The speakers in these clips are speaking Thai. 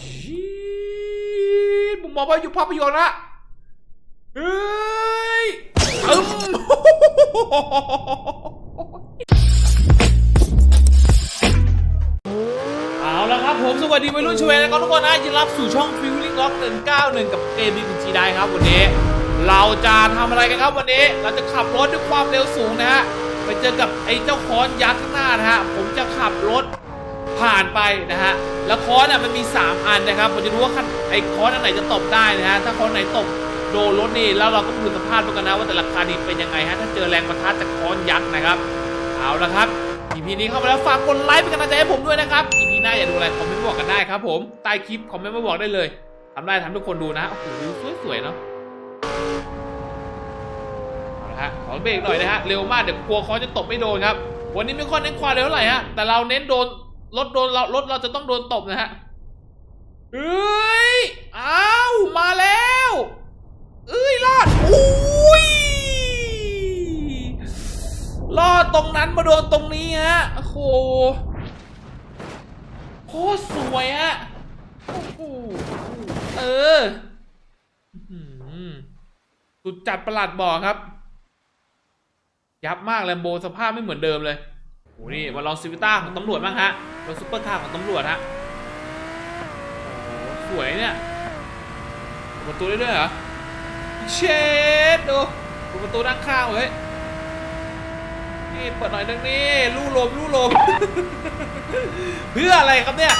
ชีดผมมองว่าอยู่ภาพยนตร์ละเฮ้ยอึมเอาละครับผมสวัสดีวัยรุ่นชเวนะครับทุกคนนะยินรับสู่ช่องฟิวลิ่งล็อก191กับเกมบีบีจีได้ครับวันนี้ เราจะทำอะไรกันครับวันนี้ เราจะขับรถด้วยความเร็วสูงนะฮะ ไปเจอกับไอ้เจ้าค้อนยักษ์ข้างหน้านะฮะ ผมจะขับรถ ผ่านไปนะฮะแล้วค้อนอะมันมี 3 อันนะครับผมจะรู้ว่าไอ้ค้อนอันไหนจะตบได้นะฮะถ้าค้อนไหนตบโดนรถนี่แล้วเราก็ดูสภาพดูกันนะว่าแต่ละคันนี่เป็นยังไงฮะถ้าเจอแรงประทะจากค้อนยักษ์นะครับ เอาละครับ EP นี้เข้ามาแล้วฝากกดไลค์เป็นกำลังใจให้ผมด้วยนะครับ EP หน้าอย่าดูอะไรคอมเมนต์มาบอกกันได้ครับผมใต้คลิปคอมเมนต์มาบอกได้เลยทำได้ทำทุกคนดูนะโอ้โหสวยๆเนาะเอาละฮะขอเบรกหน่อยนะฮะเร็วมากเดี๋ยวกลัวเขาจะตบไม่โดนครับวันนี้ไม่ค่อยเน้นความเร็วเท่าไหร่ฮะแต่เราเน้นโดน รถโดนเรารถเราจะต้องโดนตบนะฮะเอ้ยอ้าวมาแล้วเอ้ยรอดอุ้ยลอดตรงนั้นมาโดนตรงนี้ฮะโอ้โหโคตรสวยฮะโอ้โหเออสุดจัดประหลัดบอกครับ ยับมากแลมโบสภาพไม่เหมือนเดิมเลย อ้นี่มาลองซิวิต้าของตำรวจบ้างฮะรถซุปเปอร์คาร์ของตำรวจฮะโอ้สวยเนี่ยเปิดประตูได้ด้วยเหรอเชดดูเปิดประตูด้านข้างเว้ยนี่เปิดหน่อยนึงนี่ลู่ลมลู่ลม เพื่ออะไรครับเนี่ย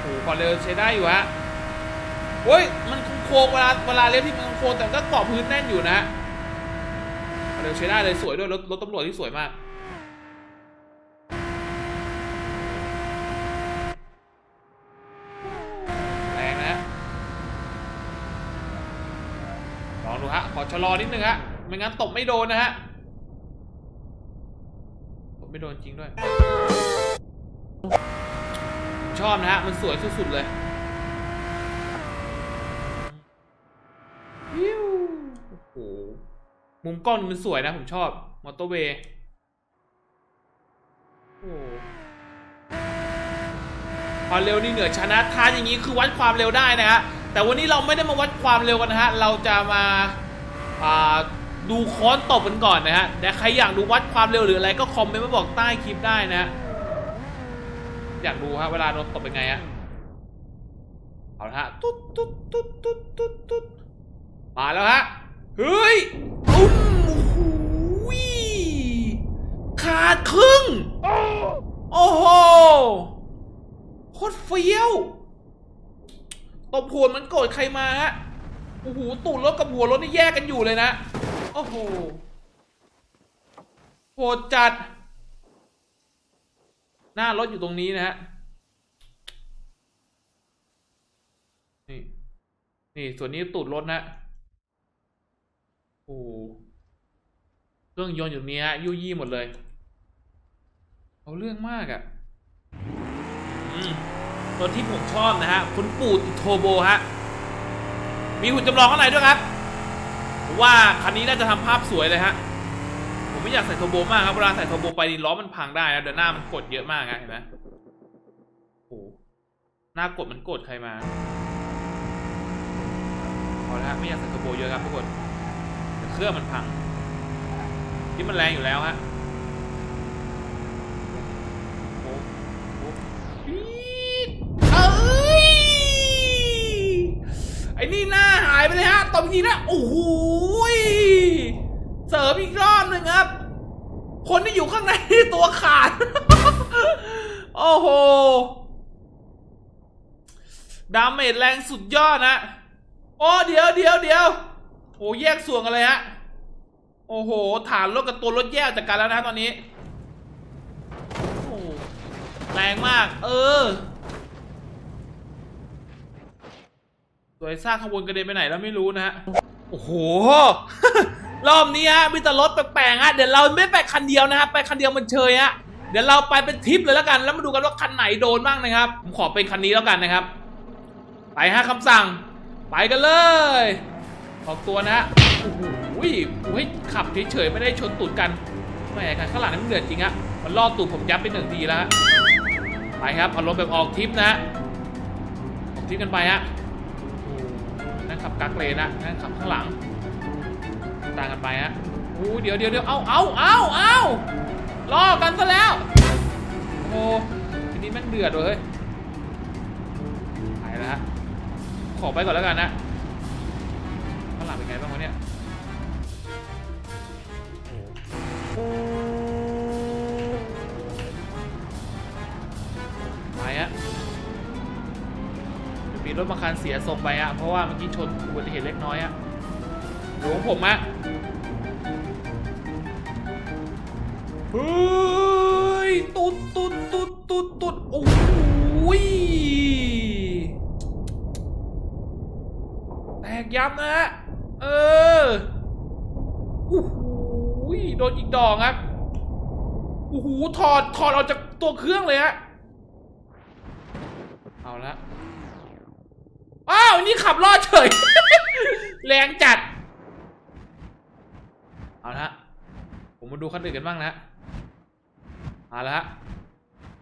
โอ้โหความเร็วใช้ได้อยู่ฮะโอ้ยมันโค้งเวลาเวลาเลี้ยวที่มันโค้งแต่ก็เกาะพื้นแน่นอยู่นะความเร็วใช้ได้เลยสวยด้วยรถรถตำรวจที่สวยมากแรงนะลองดูฮะขอ ชะลอนิดนึงฮะไม่งั้นตบไม่โดนนะฮะผมไม่โดนจริงด้วย ชอบนะฮะ มันสวยสุด ๆ เลยวิวโอ้โหมุมกล้องมันสวยนะ ผมชอบ มอเตอร์เวย์โอ้โหความเร็วนี่เหนือชนะท้าอย่างนี้คือวัดความเร็วได้นะฮะแต่วันนี้เราไม่ได้มาวัดความเร็วกันนะฮะ เราจะมา ดูค้อนตบกันก่อนนะฮะแต่ใครอยากดูวัดความเร็วหรืออะไรก็คอมเมนต์มาบอกใต้คลิปได้นะฮะอยากดูฮะเวลาโดนตบเป็นไงฮะเอาละฮะตุ๊ดตุ๊ดตุ๊ดตุ๊ดตุ๊ดตุ๊ดมาแล้วฮะ เฮ้ยอุ้มโอ้โหขาดครึ่ง โอ้โหโคตรเฟี้ยวตบหัวมันโกรธใครมาฮะ โอ้โหตูดรถกับหัวรถนี่แยกกันอยู่เลยนะ โอ้โหโหดจัด หน้ารถอยู่ตรงนี้นะฮะ นี่ นี่ ส่วนนี้ตูดรถนะ โอ้เครื่องยนต์อยู่นี้ฮะยู่ยี่หมดเลย เอาเรื่องมากอะ่ะอืมรถที่ผมชอบนะฮะ คุณปู่ติดโทโบฮะ มีหุ่นจำลองข้างในด้วยครับผมว่าคันนี้น่าจะทำภาพสวยเลยฮะผมไม่อยากใส่โทร์โบมากครับเวลาใส่โทร์โบไปนี่ล้อมันพังได้นะเดี๋ยวหน้ามันกดเยอะมากนะเห็นไหมโอ้หหน้ากดมันกดใครมาเอาละฮะไม่อยากใส่โทร์โบเยอะครับทุกคนเครื่องมันพัง ที่มันแรงอยู่แล้วฮะโอ้โหปี๊ดเอ้ย ไอ้นี่หน้าหายไปเลยฮะตบทีนะโอ้โหยเสริมอีกรอบหนึ่งครับ คนที่อยู่ข้างในตัวขาด โอ้โห ดาเมจแรงสุดยอดนะโอ้เดี๋ยวเดี๋ยวเดี๋ยวโอ้แยกส่วนกันเลยฮะ โอ้โห ฐานรถกับตัวรถแยกจากกันแล้วนะตอนนี้ โอ้แรงมาก เออ สวยซากข้างบนกระเด็นไปไหนแล้วไม่รู้นะฮะ โอ้โห รอบนี้ฮะมีแต่รถแปลกๆฮะ เดี๋ยวเราไม่ไปคันเดียวนะครับ ไปคันเดียวมันเชยฮะ เดี๋ยวเราไปเป็นทริปเลยแล้วกัน แล้วมาดูกันว่าคันไหนโดนบ้างนะครับ ผมขอเป็นคันนี้แล้วกันนะครับ ไปฮะคำสั่ง ไปกันเลย ออกตัวนะฮะ โอ้โหโอ้ยขับเฉยๆไม่ได้ชนตูดกันแหมคันข้างหลังนี่มันเดือดจริงฮะ มันล่อตูดผมยับไปหนึ่งทีแล้วฮะ ไปครับเอารถแบบออกทริปนะฮะออกทิ้งกันไปฮะ นั่งขับกักเลนนะนั่งขับข้างหลัง ต่างกันไปฮะโอ้เดี๋ยวเดี๋ยวเดี๋ยวเอาเอาเอาเอาล่อกันซะแล้ว โอ้ทีนี้แม่งเดือดเลยไปแล้วฮะขอไปก่อนแล้วกันนะข้างหลังเป็นไงบ้างวะเนี่ย รถบางคันเสียทรงไปอะเพราะว่าเมื่อกี้ชนอุบัติเหตุเล็กน้อยอะหลวงผมอะเฮ้ยตุดตุดตุดตุดตุดโอ้ยแตกยับนะฮะเออโอ้โหโดนอีกดอกครับโอ้โหถอดถอดออกจากตัวเครื่องเลยฮะเอาละ อ้าวนี่ขับรอดเฉย แรงจัด เอาละฮะผมมาดูคันอื่นกันบ้างนะฮะเอาละฮะ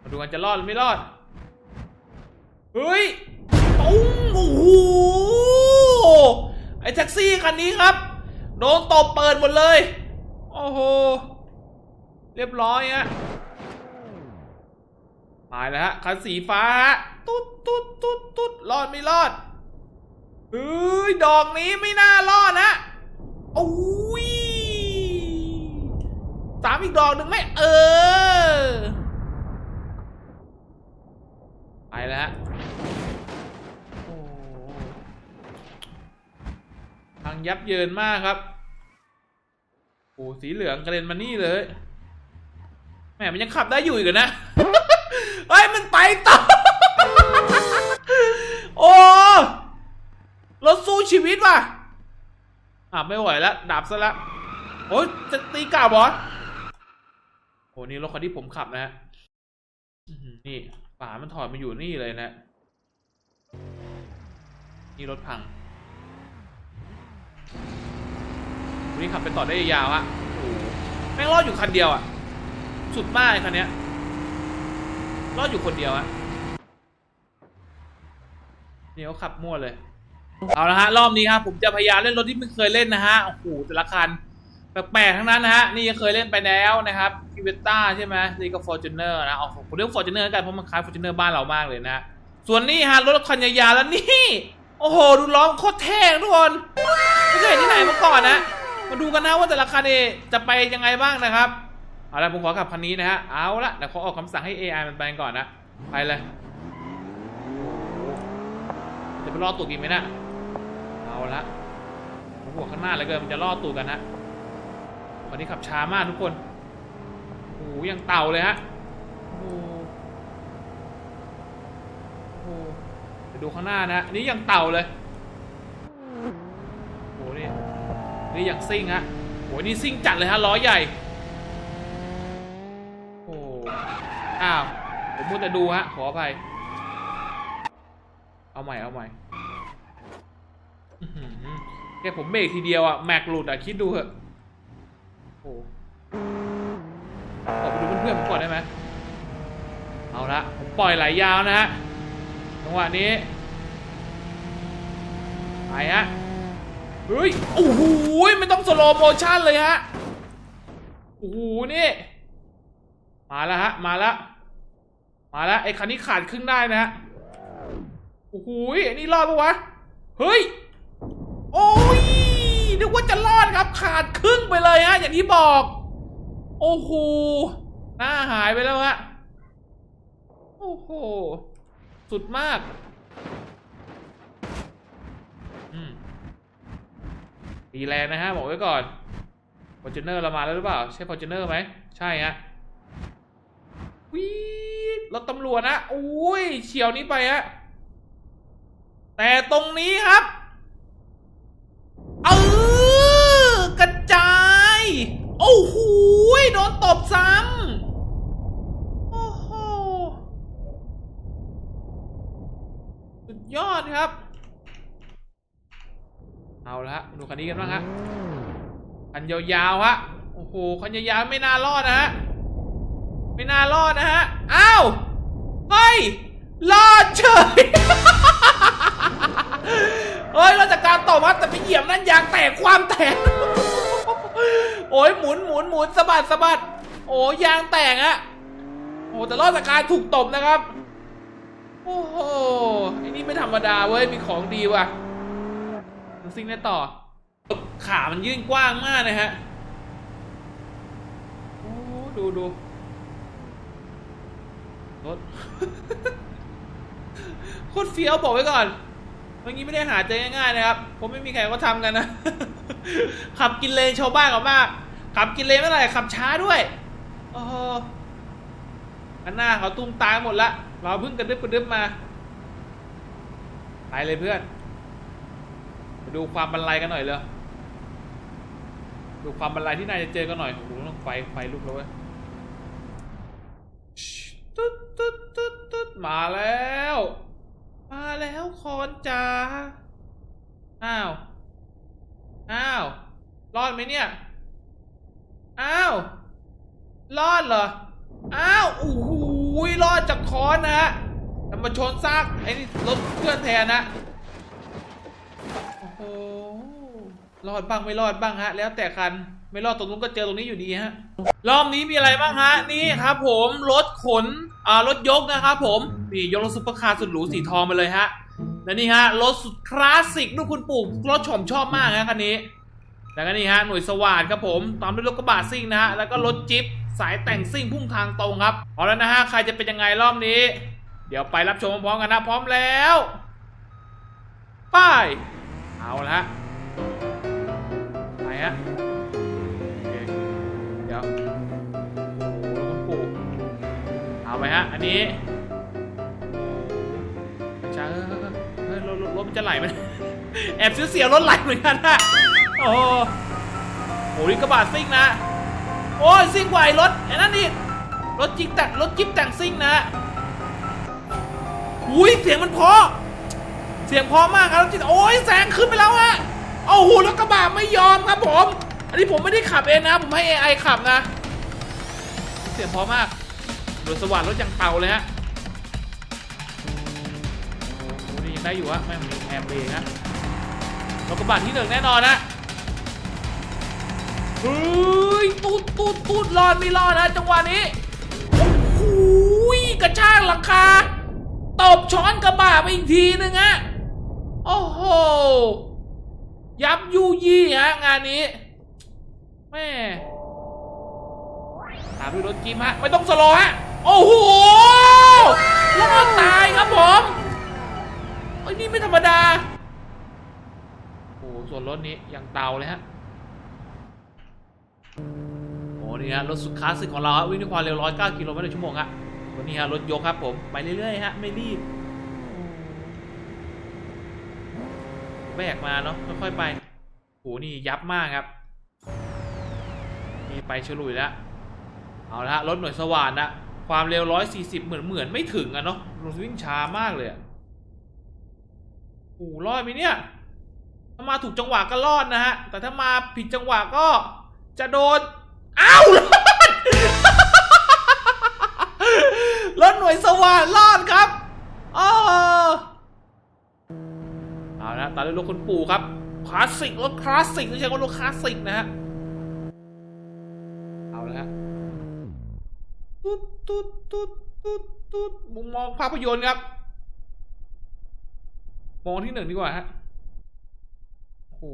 มาดูกันจะรอดหรือไม่รอด เฮ้ยตุ้งโอ้โหไอ้แท็กซี่คันนี้ครับโดนตบเปิดหมดเลย โอ้โห เรียบร้อยฮะตายแล้วฮะคันสีฟ้าฮะตุ๊ดตุ๊ดตุ๊ดตุ๊ดรอดไม่รอด เฮ้ยดอกนี้ไม่น่ารอดนะโอ้ยสามอีกดอกหนึ่งไหมเออ ไปแล้วทางยับเยินมากครับโอ้สีเหลืองกระเด็นมานี่เลยแหมมันยังขับได้อยู่อีกนะเฮ้ยมันไปต่อโอ้ รถสู้ชีวิตว่ะ อะไม่ไหวแล้วดับซะละโอ้ยจะตีกลับบอสโอ้นี่รถคันที่ผมขับนะฮะนี่ฝามันถอดมาอยู่นี่เลยนะ นี่รถพังวันนี้ขับไปต่อได้ยาวอะโอ้แม่งรอดอยู่คันเดียวอะสุดมากเลยคันเนี้ยรอดอยู่คนเดียวอะนี่เขาขับมั่วเลย เอาละฮะรอบนี้ครับผมจะพยายามเล่นรถที่ไม่เคยเล่นนะฮะโอ้โหแต่ละคันแปลกๆทั้งนั้นนะฮะนี่เคยเล่นไปแล้วนะครับคิวเวต้าใช่ไหมนี่ก็ฟอร์จูเนอร์นะเอาผมเรียกฟอร์จูเนอร์กันเพราะมันคล้ายฟอร์จูเนอร์บ้านเรามากเลยนะส่วนนี้ฮะรถคันยาวๆแล้วนี่โอ้โหดูล้อโคตรเท่ทุกคนไม่เคยเห็นที่ไหนมาก่อนนะมาดูกันนะว่าแต่ละคันเอจะไปยังไงบ้างนะครับเอาละผมขอขับคันนี้นะฮะเอาละเดี๋ยวขอออกคำสั่งให้ AI มันไปก่อนนะไปเลยจะไปรอตูดกินไหมนะ เอาละหัวข้างหน้าเลยเกินมันจะรอตูดกันนะวันนี้ขับช้ามากทุกคนโอ้หยังเต่าเลยฮะโอ้โหดูข้างหน้านะนนี้ยังเต่าเลยโอ้โหนี่นี่อย่างซิ่งฮะโอ้นี่ซิ่งจัดเลยฮะล้อใหญ่โอ้อ้าวผมพูดแต่ดูฮะขออภัยเอาใหม่เอาใหม่ แค่ผมเบรกทีเดียวอะแม็กหลุดอะคิดดูเถอะโอ้ขอไปดูเพื่อนๆผมก่อนได้ไหมเอาละผมปล่อยไหลยาวนะฮะจังหวะนี้ไปฮะเฮ้ยโอ้โหไม่ต้องสโลโมชั่นเลยฮะโอ้โหนี่ มาแล้วฮะ มาแล้วมาแล้วไอ้คันนี้ขาดครึ่งได้นะฮะโอ้โหอ้นี่รอดปะวะ เฮ้ย โอ้ยนึกว่าจะรอดครับ ขาดครึ่งไปเลยฮะอย่างที่บอก โอ้โหหน้าหายไปแล้วฮะโอ้โห สุดมาก อืมดีแรงนะฮะ บอกไว้ก่อนฟอร์จูเนอร์เรามาแล้วหรือเปล่า ใช่ฟอร์จูเนอร์ไหม ใช่ฮะวีดรถตำรวจนะโอ้ยเฉียวนี้ไปฮะแต่ตรงนี้ครับ เออกระจาย โอ้โหโดนตบซ้ำโอ้โหสุดยอดครับ เอาละฮะดูคันนี้กันบ้างฮะคันยาวๆฮะโอ้โหคันยาวๆไม่น่ารอดนะฮะไม่น่ารอดนะฮะอ้าวเฮ้ยรอดเฉย เอ้ยราชการต่อมาแต่ไปเหยียบนั่นยางแตกความแตก โอ้ยหมุนหมุนหมุนสะบัดสะบัด โอ้ยางแตกอะโอ้แต่รอดจากการถูกตบนะครับ โอ้โหไอ้นี่ไม่ธรรมดาเว้ยมีของดีว่ะซิ่งได้ต่อ ขามันยื่นกว้างมากนะฮะโอ้ดูดูรถโคตรเฟี้ยวบอกไว้ก่อน เมื่อกี้ไม่ได้หาเจอง่ายๆนะครับ ผมไม่มีใครก็ทำกันนะ ขับกินเลนชาวบ้านเขามาก ขับกินเลนไม่ไหร่ขับช้าด้วยโอ้อันหน้าเขาตุ้มตามหมดละ เราเพิ่งกระดึบกระดึบมา ไปเลยเพื่อนมาดูความบรรลัยกันหน่อยเลยดูความบรรลัยที่นายจะเจอกันหน่อยโอ้โหต้องไฟไฟลุกแล้วเว้ยตึ๊ดตึ๊ดตึ๊ดตึ๊ดมาแล้ว แล้วคอนจ๋าอ้าวอ้าวรอดไหมเนี่ยอ้าวรอดเหรออ้าวโอ้โหรอดจากคอนนะฮะแต่มาชนซากไอ้นี่รถเพื่อนแทนนะโอ้โหรอดบ้างไม่รอดบ้างฮะ แล้วแต่คัน ไม่รอดตรงนู้นก็เจอตรงนี้อยู่ดีฮะ รอบนี้มีอะไรบ้างฮะ นี่ครับผมรถขน อ่ารถยกนะครับผม นี่ยกรถซุปเปอร์คาร์สุดหรูสีทองมาเลยฮะ และนี่ฮะรถสุดคลาสสิกลูกคุณปู่รถชมชอบมากนะคันนี้ แล้วก็นี่ฮะหน่วยสว่านครับผม ตามด้วยรถกระบะซิ่งนะฮะ แล้วก็รถจิ๊บสายแต่งซิ่งพุ่งทางตรงครับ เอาแล้วนะฮะใครจะเป็นยังไงรอบนี้ เดี๋ยวไปรับชมพร้อมกันนะพร้อมแล้วไปเอาละฮะไปฮะ อันนี้จะเออเออรถรถมันจะไหลไหมแอบซื้อเสียวรถไหลเหมือนกันนะโอ้โหโอ้ยกระบะซิ่งนะ โอ้ยซิ่งกว่าไอ้รถไอ้นั่นนี่รถจิ๊กแต่งรถจิ๊บแต่งซิ่งนะอุ้ยเสียงมันเพาะเสียงเพาะมากครับรถจิ๊บโอ้ยแซงขึ้นไปแล้วฮะโอ้โหรถกระบะไม่ยอมครับผม อันนี้ผมไม่ได้ขับเองนะ ผมให้ AI ขับนะ เสียงเพาะมาก รถสว่านรถยังเป่าเลยฮะโอ้โหนี่ยังได้อยู่ฮะไม่มีแอมเบรกนะรถกระบะที่หนึ่งแน่นอนนะเฮ้ยตูดตูดตูดรอดไม่รอดนะจังหวะนี้โอ้โหกระชากหลังคาตบช้อนกระบะไปอีกทีนึงฮะโอ้โหยับยูยี่ฮะงานนี้แม่ตามด้วยรถจิ๊บฮะไม่ต้องสโลฮะ โอ้โหแล้วก็ตายครับผมไอ้ยนี่ไม่ธรรมดา โอ้โหส่วนรถนี้ยังเตาเลยฮะ โอ้นี่ฮะรถสุดคลาสสิกของเราฮะวิ่งด้วยความเร็ว 109 กิโลเมตรต่อชั่วโมงฮะวันนี้ฮะรถยกครับผม ไปเรื่อยๆฮะ ไม่รีบ แบกมาเนาะค่อยๆไปโหนี่ยับมากครับ นี่ไปฉลุยแล้ว เอาละฮะรถหน่วยสว่านนะ ความเร็ว140เหมือนเหมือนไม่ถึงอะเนาะรถวิ่งช้ามากเลยอะโอ้รอดไหมเนี่ย ถ้ามาถูกจังหวะก็รอดนะฮะ แต่ถ้ามาผิดจังหวะก็จะโดน อ้าวรถหน่วยสว่านรอดครับอ๋อเอาละตามด้วยรถคุณปู่ครับ คลาสสิกรถคลาสสิกไม่ใช่ว่ารถคลาสสิกนะฮะ เอาละฮะ ตุ๊ดตุ๊ดตุ๊ดตุ๊ดมุมมองภาพยนตร์ครับ มองที่หนึ่งดีกว่าฮะโอ้โห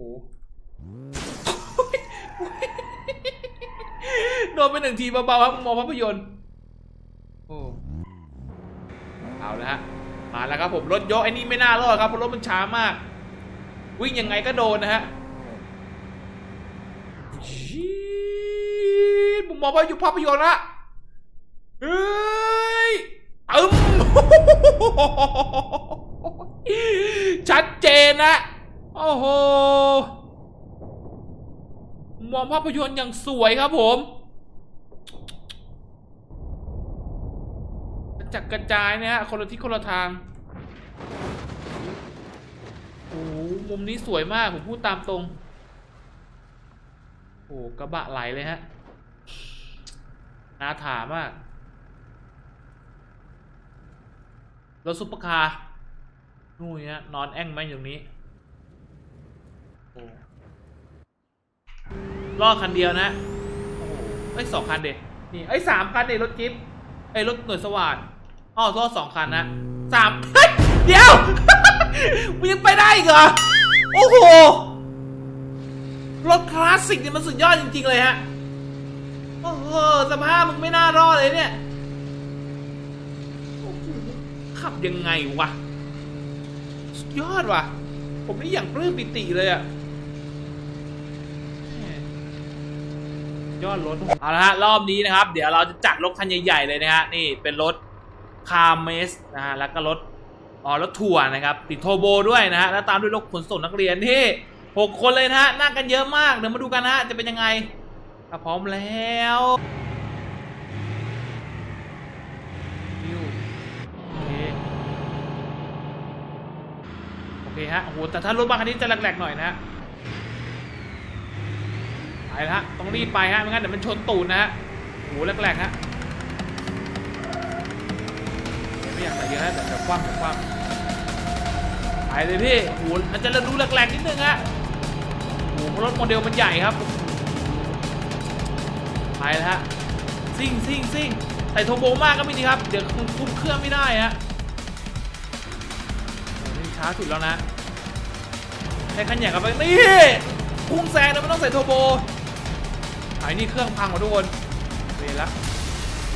โดนไปหนึ่งทีเบาๆครับมุมมองภาพยนตร์โอ้เอาละฮะมาแล้วครับผมรถยกไอ้นี่ไม่น่ารอดครับเพราะรถมันช้ามาก วิ่งยังไงก็โดนนะฮะมุมมองภาพยนตร์ภาพยนตร์ละ เฮ้ยอึมชัดเจนนะ โอ้โห มองภาพยนตร์อย่างสวยครับผม จัดกระจายนะฮะ คนละทิศคนละทาง โอ้โหมุมนี้สวยมาก ผมพูดตามตรง โอ้โหกระบะไหลเลยฮะนาถามาก รถซุปเปอร์คาร์นู่นฮะนอนแอ่งไหมอยู่ตรงนี้โอ้รอดคันเดียวนะโอ้โหเอ้สองคันเด็นี่เอ้สามคันเด็รถจิ๊บเอ้รถหน่วยสวัสดอ๋อรอดสองคันนะสามเฮ้ยเดี๋ยวมึงยังไปได้อีกเหรอโอ้โหรถคลาสสิกเนี่ยมันสุดยอดจริงๆเลยฮะโอ้โหสภาพมึงไม่น่ารอดเลยเนี่ยโอ้โห ขับยังไงวะยอดว่ะ ผมนี่อย่างปลื้มปิติเลยอะยอดรถเอาละฮะรอบนี้นะครับ เดี๋ยวเราจะจัดรถคันใหญ่ๆเลยนะฮะนี่เป็นรถคาร์เมสนะฮะแล้วก็รถอ๋อรถทัวร์นะครับ ติดโทโบด้วยนะฮะแล้วตามด้วยรถขนส่งนักเรียนที่หกคนเลยนะฮะนั่งกันเยอะมากเดี๋ยวมาดูกันนะฮะจะเป็นยังไงถ้าพร้อมแล้ววโอเค โอ เคฮะโอ้โหแต่ถ้ารถบางคันนี้จะแหลกๆหน่อยนะฮะไปแล้วฮะต้องรีบไปฮะไม่งั้นเดี๋ยวมันชนตูดนะฮะโอ้โหแหลกๆฮะไม่อยากใส่เยอะนะแต่เดี๋ยวคว่ำเดี๋ยวคว่ำไปเลยพี่โอ้โหมันจะดูแหลกๆนิดนึงฮะโอ้โหรถโมเดลมันใหญ่ครับไปแล้วฮะซิ่งซิ่งซิ่งใส่โทโบมากก็ไม่ดีครับ เดี๋ยวคุณคุมเครื่องไม่ได้ฮะาสุดแล้วนะใช้คันใหญ่กับไปนี่พุ่งแซงแล้วไม่ต้องใส่โทโบไอ้นี่เครื่องพังหมดทุกคนเวรละ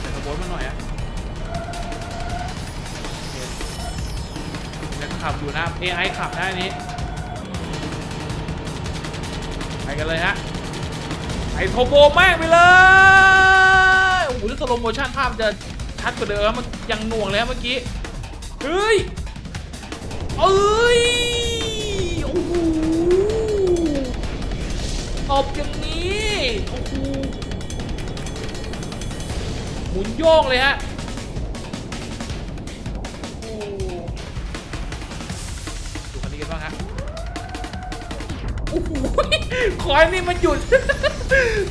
ใส่โทโบมาหน่อยอะยังขับอยู่นะ AI ขับได้นี้ไปกันเลยฮะไอโทโบแม่งไปเลยโอ้โหแล้วสโลโมชั่นภาพจะชัดกว่าเดิมมันยังหน่วงเลยเมื่อกี้ เฮ้ย เอ้ยโอ้โหตบอย่างนี้โอ้โหหมุนโยกเลยฮะดูคันนี้กันบ้างฮะโอ้โหคอนนี่มันหยุด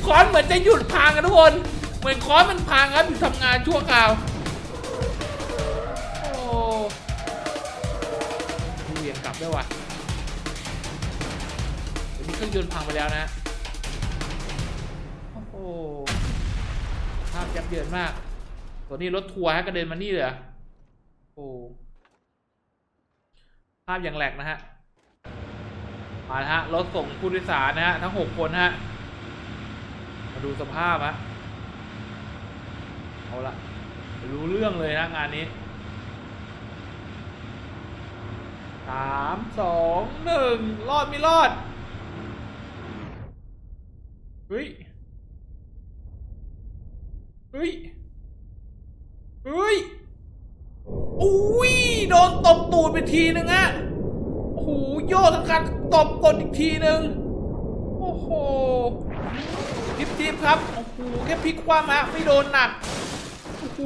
คอนเหมือนจะหยุดพังกันทุกคน เหมือนคอนมันพังครับหยุดทำงานชั่วคราว ด้วยว่ะเดี๋ยวนี้เครื่องยนต์พังไปแล้วนะ โอ้โหภาพยับเยินมาก ตัวนี้รถทัวร์ฮะกระเด็นมานี่เลยเหรอโอ้ภาพอย่างแหลกนะฮะ มาฮะ รถส่งผู้โดยสารนะฮะ ทั้งหกคนฮะ มาดูสภาพฮะ เอาละรู้เรื่องเลยนะงานนี้ สามสองหนึ่งรอดไม่รอดเฮ้ยเฮ้ยเฮ้ยอุ้ยโดนตบตูดไปทีนึงอะโอ้โหโยกทั้งคันตบกดอีกทีนึงโอ้โหทิปทิปครับโอ้โหแค่พลิกคว่ำฮะไม่โดนหนักโอ้โห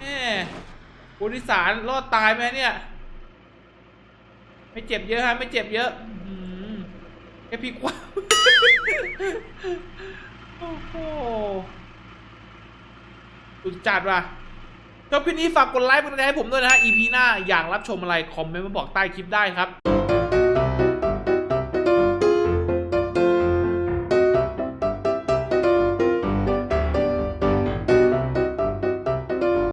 แหม ผู้โดยสารรอดตายไหมเนี่ย ไม่เจ็บเยอะฮะ ไม่เจ็บเยอะเอหือแค่พลิกคว่ำโอ้โหสุดจัดว่ะชอบคลิปนี้ฝากกดไลค์เป็นกำลังใจให้ผมด้วยนะฮะ EP หน้าอยากรับชมอะไร คอมเมนต์มาบอกใต้คลิปได้ครับ